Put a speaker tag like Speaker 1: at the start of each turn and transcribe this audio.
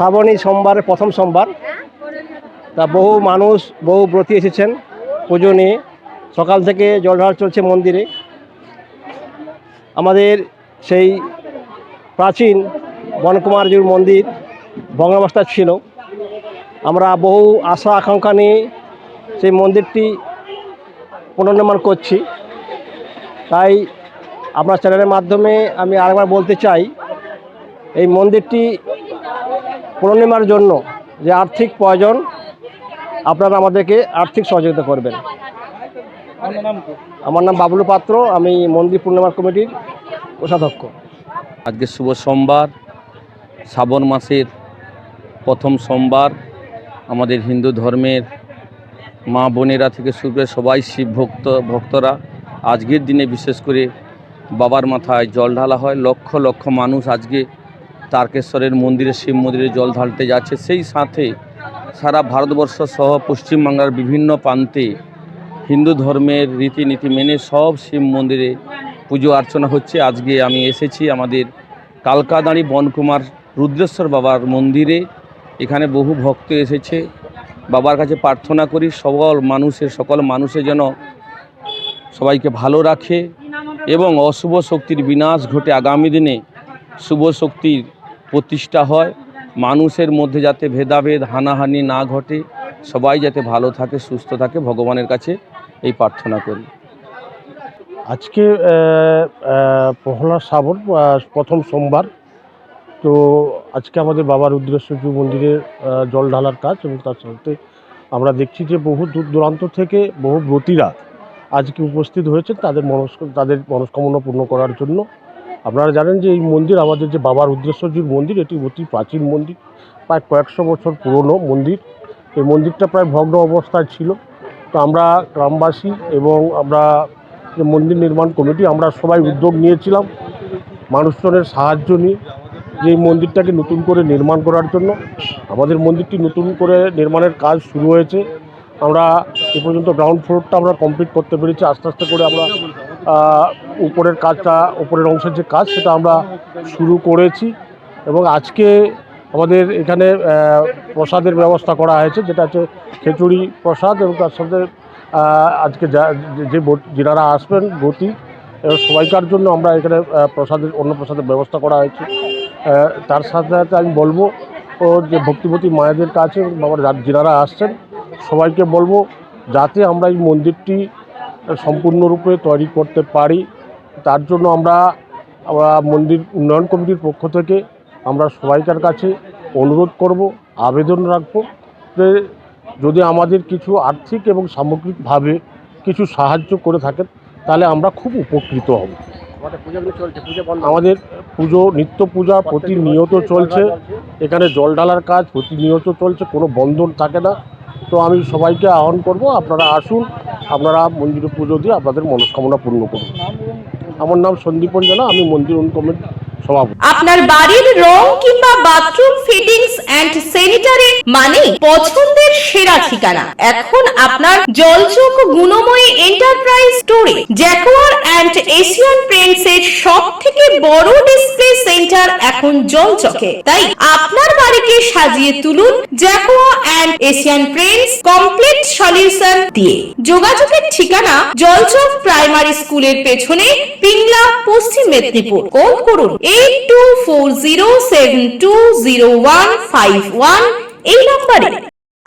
Speaker 1: শ্রাবণী সোমবারের প্রথম সোমবার। তা বহু মানুষ, বহু ব্রতী এসেছেন, পুজো নিয়ে। সকাল থেকে জলঢাল চলছে মন্দিরে। আমাদের সেই প্রাচীন বনকুমারজির মন্দির ভগ্নাবস্থা ছিল। আমরা বহু আশা, আকাঙ্ক্ষা নিয়ে সেই মন্দিরটি পুনর্নির্মাণ করছি। তাই আপনার চ্যানেলের মাধ্যমে আমি আরেকবার বলতে চাই, এই মন্দিরটি পুনর্নির্মাণের জন্য যে আর্থিক প্রয়োজন, আপনারা আমাদেরকে আর্থিক সহযোগিতা করবেন। আমার নাম বাবলু পাত্র, আমি মন্দির পূর্ণিমার কমিটির কোষাধ্যক্ষ।
Speaker 2: আজকে শুভ সোমবার, শ্রাবণ মাসের প্রথম সোমবার। আমাদের হিন্দু ধর্মের মা বোনেরা থেকে শুরু করে সবাই শিব ভক্ত, ভক্তরা আজকের দিনে বিশেষ করে বাবার মাথায় জল ঢালা হয়। লক্ষ লক্ষ মানুষ আজকে তারকেশ্বরের মন্দিরে, শিব মন্দিরে জল ঢালতে যাচ্ছে। সেই সাথে সারা ভারতবর্ষ সহ পশ্চিমবাংলার বিভিন্ন প্রান্তে হিন্দু ধর্মের রীতিনীতি মেনে সব শিব মন্দিরে পুজো অর্চনা হচ্ছে। আজকে আমি এসেছি আমাদের কালকাদাঁড়ি বনকুমার রুদ্রেশ্বর বাবার মন্দিরে। এখানে বহু ভক্ত এসেছে। বাবার কাছে প্রার্থনা করি, সকল মানুষের সকল মানুষের যেন সবাইকে ভালো রাখে এবং অশুভ শক্তির বিনাশ ঘটে। আগামী দিনে শুভ শক্তির প্রতিষ্ঠা হয়। মানুষের মধ্যে যাতে ভেদাভেদ হানাহানি না ঘটে সবাই যাতে ভালো থাকে সুস্থ থাকে ভগবানের কাছে এই প্রার্থনা করি।
Speaker 3: আজকে পহলা শ্রাবণ প্রথম সোমবার। তো আজকে আমাদের বাবা রুদ্রেশ্বরজু মন্দিরে আহ, জল ঢালার কাজ এবং তার সাথে আমরা দেখছি যে বহু দূর দূরান্ত থেকে বহু ব্রতীরা আজকে উপস্থিত হয়েছে তাদের মনস্ক তাদের মনস্কামনা পূর্ণ করার জন্য। আপনারা জানেন যে এই মন্দির আমাদের যে বাবার রুদ্রেশ্বরজির মন্দির, এটি অতি প্রাচীন মন্দির, প্রায় কয়েকশো বছর পুরনো মন্দির। এই মন্দিরটা প্রায় ভগ্ন অবস্থায় ছিল। তো আমরা গ্রামবাসী এবং আমরা যে মন্দির নির্মাণ কমিটি, আমরা সবাই উদ্যোগ নিয়েছিলাম মানুষজনের সাহায্য নিয়ে যে মন্দিরটাকে নতুন করে নির্মাণ করার জন্য। আমাদের মন্দিরটি নতুন করে নির্মাণের কাজ শুরু হয়েছে। আমরা এ পর্যন্ত গ্রাউন্ড ফ্লোরটা আমরা কমপ্লিট করতে পেরেছি। আস্তে আস্তে করে আমরা উপরের কাজটা, উপরের অংশের যে কাজ, সেটা আমরা শুরু করেছি। এবং আজকে আমাদের এখানে প্রসাদের ব্যবস্থা করা হয়েছে, যেটা হচ্ছে খিচুড়ি প্রসাদ এবং তার সাথে আজকে যা, যে- যে বোট- যিনারা আসবেন গতি এবং সবাইকার জন্য আমরা এখানে প্রসাদের অন্য প্রসাদের ব্যবস্থা করা হয়েছে। তার সাথে সাথে আমি বলব, ও যে ভক্তিপতি মায়েদের কাছে বাবার যা- যিনারা আসছেন, সবাইকে বলব, যাতে আমরা এই মন্দিরটি সম্পূর্ণরূপে তৈরি করতে পারি। তার জন্য আমরা মন্দির উন্নয়ন কমিটির পক্ষ থেকে আমরা সবাইকার কাছে অনুরোধ করব, আবেদন রাখব যে যদি আমাদের কিছু আর্থিক এবং সামগ্রিকভাবে কিছু সাহায্য করে থাকেন, তাহলে আমরা খুব উপকৃত হব।
Speaker 1: আমাদের পুজো
Speaker 3: আমাদের পুজো, নিত্য পূজা প্রতিনিয়ত চলছে। এখানে জল ঢালার কাজ প্রতিনিয়ত চলছে, কোনো বন্ধন থাকে না। তো আমি সবাইকে আহ্বান করব, আপনারা আসুন আপনারা মন্দিরে পুজো দিয়ে আপনাদের মনস্কামনা পূর্ণ করুন। আমার নাম সন্দীপন জানা আমি মন্দির সভাপতি।
Speaker 4: আপনার বাড়ির রং কিংবা বাথরুম ফিটিংস এন্ড স্যানিটারি মানে পছন্দের সেরা ঠিকানা। এখন আপনার জলচোখ গুণময়ী এন্টারপ্রাইজ স্টোরে জ্যাকোয়ার এন্ড এশিয়ান পেন্টস এর সব থেকে বড় ডিসপ্লে সেন্টার এখন জলচকে। তাই আপনার বাড়িকে সাজিয়ে তুলুন Jaquar and Asian prince complete solution দিয়ে। যোগাযোগের ঠিকানা জলচক প্রাইমারি স্কুলের পেছনে পিংলা, পশ্চিম মেদিনীপুর। কল করুন eight two four zero seven two zero one five one এই নম্বরে।